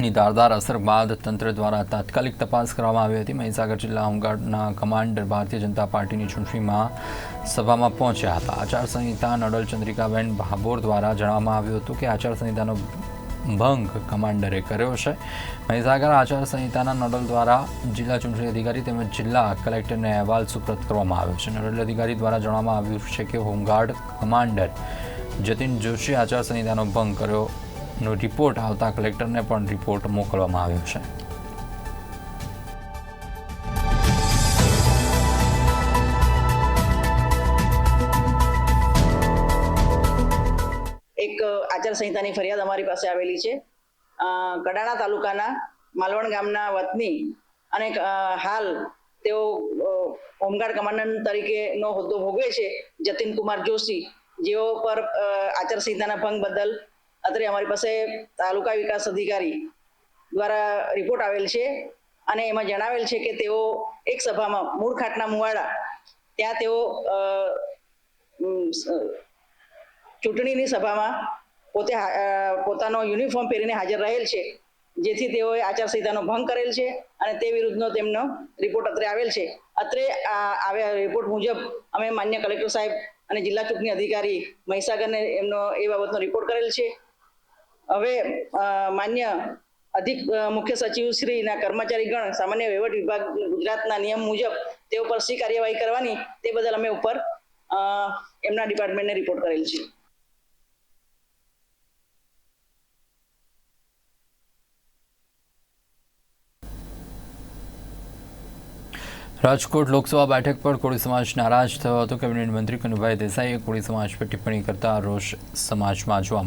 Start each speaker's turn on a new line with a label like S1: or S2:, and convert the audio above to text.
S1: ની ધારદાર અસર બાદ તંત્ર દ્વારા તાત્કાલિક તપાસ કરવામાં આવી હતી. મહીસાગર જિલ્લા હોમગાર્ડના કમાન્ડર ભારતીય જનતા પાર્ટીની ચૂંટણીમાં સભામાં પહોંચ્યા હતા. આચારસંહિતા નડલ ચંદ્રિકાબેન ભાભોર દ્વારા જણાવવામાં આવ્યું હતું કે આચારસંહિતાનો ભંગ કમાન્ડરે કર્યો છે. મહીસાગર આચારસંહિતાના નોડલ દ્વારા જિલ્લા ચૂંટણી અધિકારી તેમજ જિલ્લા કલેક્ટરને અહેવાલ સુપ્રત કરવામાં આવ્યો છે. નોડલ અધિકારી દ્વારા જણાવવામાં આવ્યું છે કે home guard commander Jatin Joshi આચારસંહિતાનો ભંગ કર્યો નો રિપોર્ટ આવતા કલેક્ટરને પણ રિપોર્ટ મોકલવામાં આવ્યો છે.
S2: એક આચારસંહિતાની ફરિયાદ અમારી પાસે આવેલી છે. કડાણા તાલુકાના માલવણ ગામના વતની અને હાલ તેઓ હોમગાર્ડ કમાન્ડન્ટ તરીકેનો હોદ્દો ભોગવે છે જતીન કુમાર જોશી. જેઓ પર આચારસંહિતાના ભંગ બદલ અત્રે અમારી પાસે તાલુકા વિકાસ અધિકારી દ્વારા રિપોર્ટ આવેલ છે અને એમાં જણાવેલ છે કે તેઓ એક સભામાં મૂળ ખાટના મુવાડા, ત્યાં તેઓ ચૂંટણીની સભામાં પોતે પોતાનો યુનિફોર્મ પહેરીને હાજર રહેલ છે, જેથી તેઓએ આચારસંહિતાનો ભંગ કરેલ છે અને તે વિરુદ્ધનો તેમનો રિપોર્ટ અત્રે આવેલ છે. અત્રે આવ્યા રિપોર્ટ મુજબ અમે માન્ય કલેક્ટર સાહેબ અને જિલ્લા ચૂંટણી અધિકારી મહીસાગરને એમનો, એ બાબતનો રિપોર્ટ કરેલ છે. હવે માન્ય અધિક મુખ્ય સચિવ શ્રીના કર્મચારીગણ સામાન્ય વહીવટ વિભાગ, ગુજરાતના નિયમ મુજબ તે ઉપર શી કાર્યવાહી કરવાની, તે બદલ અમે ઉપર એમના ડિપાર્ટમેન્ટને રિપોર્ટ કરેલ છે.
S1: રાજકોટ લોકસભા બેઠક પર કોળી સમાજ નારાજ થયો હતો. કેબિનેટ મંત્રી કનુભાઈ દેસાઈએ કોળી સમાજ પર ટિપ્પણી કરતા રોષ સમાજમાં જોવા